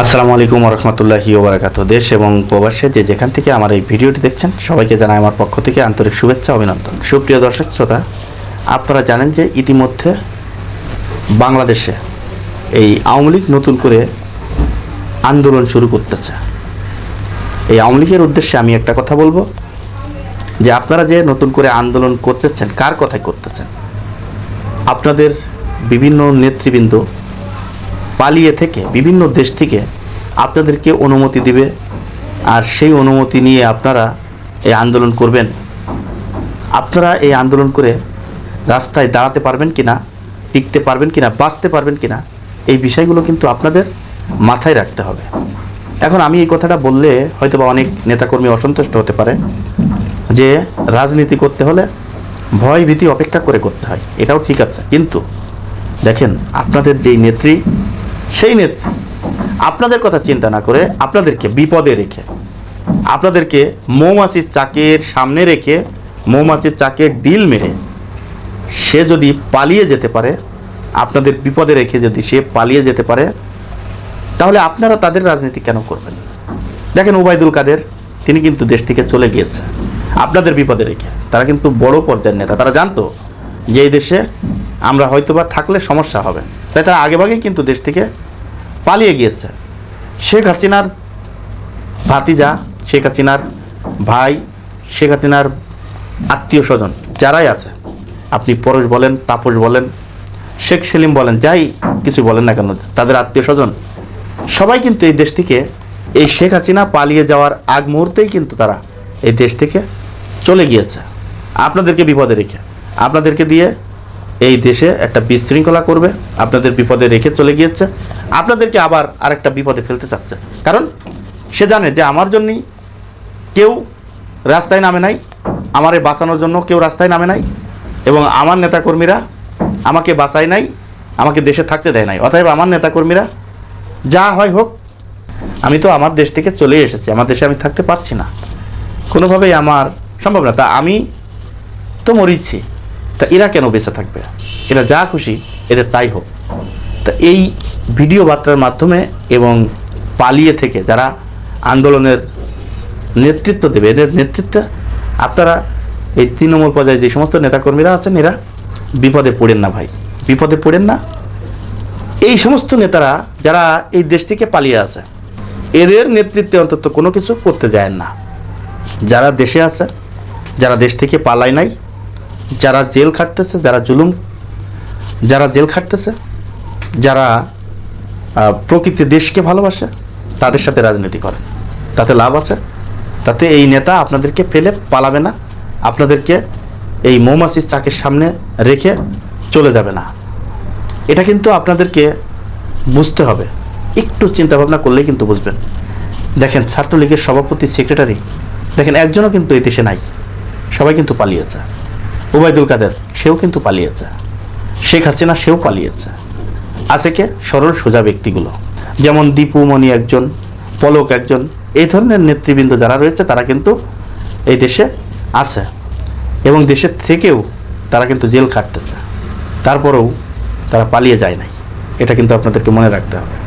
আসসালামু আলাইকুম রহমতুল্লাহি ওবরাকাত দেশ এবং প্রবাসে যে যেখান থেকে আমার এই ভিডিওটি দেখছেন, সবাইকে জানাই আমার পক্ষ থেকে আন্তরিক শুভেচ্ছা অভিনন্দন। সুপ্রিয় দর্শক শ্রোতা, আপনারা জানেন যে ইতিমধ্যে বাংলাদেশে এই আওয়ামী লীগ নতুন করে আন্দোলন শুরু করতেছে। এই আওয়ামী লীগের উদ্দেশ্যে আমি একটা কথা বলব, যে আপনারা যে নতুন করে আন্দোলন করতেছেন, কার কথায় করতেছেন? আপনাদের বিভিন্ন নেতৃবৃন্দ পালিয়ে থেকে বিভিন্ন দেশ থেকে আপনাদেরকে অনুমতি দিবে। আর সেই অনুমতি নিয়ে আপনারা এই আন্দোলন করবেন। আপনারা এই আন্দোলন করে রাস্তায় দাঁড়াতে পারবেন কি না টিকতে পারবেন কি না বাঁচতে পারবেন কি না এই বিষয়গুলো কিন্তু আপনাদের মাথায় রাখতে হবে। এখন আমি এই কথাটা বললে হয়তো বা অনেক নেতাকর্মী অসন্তুষ্ট হতে পারে যে রাজনীতি করতে হলে ভয় ভীতি অপেক্ষা করে করতে হয়। এটাও ঠিক আছে। কিন্তু দেখেন, আপনাদের যেই নেত্রী সেই নেত্রী আপনাদের কথা চিন্তা না করে আপনাদেরকে বিপদে রেখে, আপনাদেরকে মৌমাছির চাকের সামনে রেখে, মৌমাছির চাকের ডিল মেরে, সে যদি পালিয়ে যেতে পারে, আপনাদের বিপদে রেখে যদি সে পালিয়ে যেতে পারে, তাহলে আপনারা তাদের রাজনীতি কেন করবেন? দেখেন ওবায়দুল কাদের, তিনি কিন্তু দেশ থেকে চলে গিয়েছে। আপনাদের বিপদে রেখে, তারা কিন্তু বড় পর্যায়ের নেতা। তারা জানতো যে এই দেশে আমরা হয়তোবা থাকলে সমস্যা হবে। তাই তারা আগেভাগেই কিন্তু দেশ থেকে পালিয়ে গিয়েছে। শেখ হাসিনার ভাতিজা, শেখ হাসিনার ভাই, শেখ হাসিনার আত্মীয় স্বজন যারাই আছে, আপনি পরশ বলেন, তাপস বলেন, শেখ সেলিম বলেন, যাই কিছু বলেন না কেন, তাদের আত্মীয় স্বজন, সবাই কিন্তু এই দেশ থেকে, এই শেখ হাসিনা পালিয়ে যাওয়ার আগ মুহূর্তেই কিন্তু তারা এই দেশ থেকে চলে গিয়েছে। আপনাদেরকে বিপদে রেখে, আপনাদেরকে দিয়ে এই দেশে একটা বিশৃঙ্খলা করবে, আপনাদের বিপদে রেখে চলে গিয়েছে। আপনাদেরকে আবার আরেকটা বিপদে ফেলতে চাচ্ছে। কারণ সে জানে যে আমার জন্যই কেউ রাস্তায় নামে নাই, আমারে বাঁচানোর জন্য কেউ রাস্তায় নামে নাই, এবং আমার নেতাকর্মীরা আমাকে বাঁচায় নাই, আমাকে দেশে থাকতে দেয় নাই। অতএব আমার নেতাকর্মীরা যা হয় হোক, আমি তো আমার দেশ থেকে চলে এসেছি, আমার দেশে আমি থাকতে পারছি না। কোনোভাবেই আমার সম্ভব না। তা আমি তো মরিচ্ছি তা এরা কেন বেঁচে থাকবে? এরা যা খুশি, এদের তাই হোক। তা এই ভিডিও বার্তার মাধ্যমে এবং পালিয়ে থেকে যারা আন্দোলনের নেতৃত্ব দেবে, এদের নেতৃত্বে আপনারা এই তৃণমূল পর্যায়ে যে সমস্ত নেতাকর্মীরা আছেন, এরা বিপদে পড়েন না ভাই। বিপদে পড়েন না। এই সমস্ত নেতারা যারা এই দেশ থেকে পালিয়ে আছে, এদের নেতৃত্বে অন্তত কোনো কিছু করতে যায় না। যারা দেশে আছে, যারা দেশ থেকে পালায় নাই যারা জেল খাটতেছে, যারা জুলুম, যারা জেল খাটতেছে, যারা প্রকৃতি দেশকে ভালোবাসে, তাদের সাথে রাজনীতি করে। তাতে লাভ আছে। তাতে এই নেতা আপনাদেরকে ফেলে, পালাবে না। আপনাদেরকে এই মৌমাছির চাকের সামনে রেখে চলে যাবে না। এটা কিন্তু আপনাদেরকে বুঝতে হবে। একটু চিন্তা ভাবনা করলেই কিন্তু বুঝবেন। দেখেন, ছাত্রলীগের সভাপতি, সেক্রেটারি, দেখেন, একজনও কিন্তু এই দেশে নাই। সবাই কিন্তু পালিয়েছে। ওবায়দুল কাদের, সেও কিন্তু পালিয়েছে। শেখ হাসিনা, সেও পালিয়েছে। আছে কে? সরল, সোজা ব্যক্তিগুলো। যেমন দীপু মণি একজন, পলক একজন, এই ধরনের নেতৃবৃন্দ যারা রয়েছে, তারা কিন্তু এই দেশে আছে। এবং দেশের থেকেও তারা কিন্তু জেল খাটতেছে। তারপরেও তারা পালিয়ে যায় নাই। এটা কিন্তু আপনাদেরকে মনে রাখতে হবে।